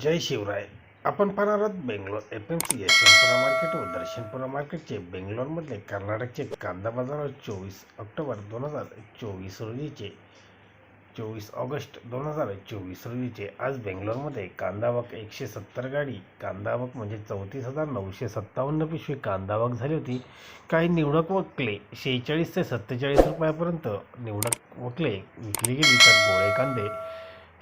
जय शिवराय. आपण पाहणार आहोत Bangalore F M C Yeshwantpura market व दर्शनपुरा मार्केटचे बेंगलोरमधले कर्नाटकचे कांदा बाजार चोवीस ऑक्टोबर दोन हजार चोवीस रोजीचे. चोवीस ऑगस्ट दोन हजार चोवीस रोजीचे. आज बेंगलोरमध्ये कांदावक एकशे सत्तर गाडी कांदावक म्हणजे चौतीस हजार नऊशे सत्तावन्न पिशवी कांदावक झाली होती. काही निवडक वकले शेहेचाळीस ते सत्तेचाळीस रुपयापर्यंत निवडक वकले विकली गेली तर गोळे कांदे.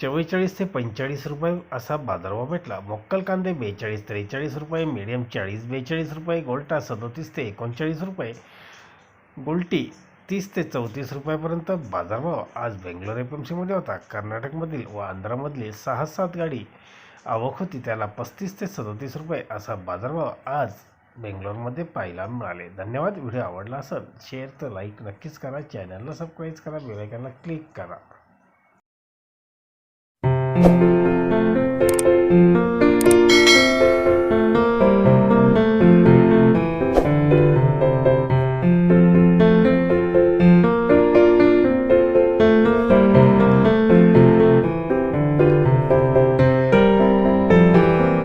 चव्वेचाळीस ते पंचेचाळीस रुपये असा बाजारभाव भेटला. मोक्कल कांदे बेचाळीस त्रेचाळीस रुपये मिडियम चाळीस बेचाळीस रुपये गोल्टा सदोतीस ते एकोणचाळीस रुपये गोल्टी तीस ते चौतीस रुपयापर्यंत बाजारभाव आज बेंगलोर एफ एम सीमध्ये होता. कर्नाटकमधील व आंध्रामधली सहा सात गाडी आवक होती. त्याला पस्तीस ते सदोतीस रुपये असा बाजारभाव आज बेंगलोरमध्ये पाहायला मिळाले. धन्यवाद. व्हिडिओ आवडला असेल शेअर तर लाईक नक्कीच करा. चॅनलला सबस्क्राईब करा. बेलायकनला क्लिक करा. Thank you.